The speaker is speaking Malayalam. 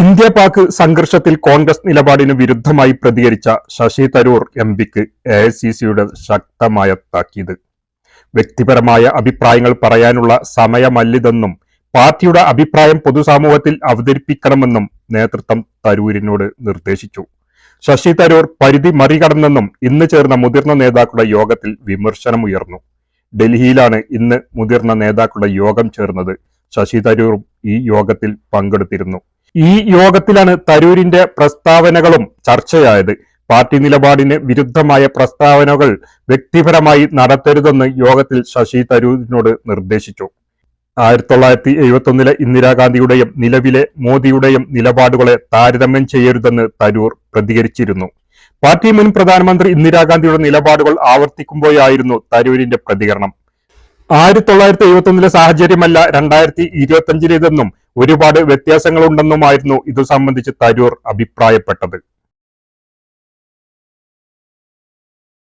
ഇന്ത്യ പാക് സംഘർഷത്തിൽ കോൺഗ്രസ് നിലപാടിന് വിരുദ്ധമായി പ്രതികരിച്ച ശശി തരൂർ എം പിക്ക് എ ഐ സി സിയുടെ ശക്തമായ താക്കീത്. വ്യക്തിപരമായ അഭിപ്രായങ്ങൾ പറയാനുള്ള സമയമല്ലിതെന്നും പാർട്ടിയുടെ അഭിപ്രായം പൊതുസമൂഹത്തിൽ അവതരിപ്പിക്കണമെന്നും നേതൃത്വം തരൂരിനോട് നിർദ്ദേശിച്ചു. ശശി തരൂർ പരിധി മറികടന്നെന്നും ഇന്ന് ചേർന്ന മുതിർന്ന നേതാക്കളുടെ യോഗത്തിൽ വിമർശനമുയർന്നു. ഡൽഹിയിലാണ് ഇന്ന് മുതിർന്ന നേതാക്കളുടെ യോഗം ചേർന്നത്. ശശി തരൂറും ഈ യോഗത്തിൽ പങ്കെടുത്തിരുന്നു. ഈ യോഗത്തിലാണ് തരൂരിന്റെ പ്രസ്താവനകളും ചർച്ചയായത്. പാർട്ടി നിലപാടിന് വിരുദ്ധമായ പ്രസ്താവനകൾ വ്യക്തിപരമായി നടത്തരുതെന്ന് യോഗത്തിൽ ശശി തരൂരിനോട് നിർദ്ദേശിച്ചു. ആയിരത്തി തൊള്ളായിരത്തി എഴുപത്തി ഒന്നിലെ ഇന്ദിരാഗാന്ധിയുടെയും നിലവിലെ മോദിയുടെയും നിലപാടുകളെ താരതമ്യം ചെയ്യരുതെന്ന് തരൂർ പ്രതികരിച്ചിരുന്നു. പാർട്ടി മുൻ പ്രധാനമന്ത്രി ഇന്ദിരാഗാന്ധിയുടെ നിലപാടുകൾ ആവർത്തിക്കുമ്പോഴായിരുന്നു തരൂരിന്റെ പ്രതികരണം. ആയിരത്തി തൊള്ളായിരത്തി എഴുപത്തി ഒന്നിലെ സാഹചര്യമല്ല രണ്ടായിരത്തി ഇരുപത്തി അഞ്ചിലേതെന്നും ഒരുപാട് വ്യത്യാസങ്ങളുണ്ടെന്നുമായിരുന്നു ഇതു സംബന്ധിച്ച് തരൂർ അഭിപ്രായപ്പെട്ടത്.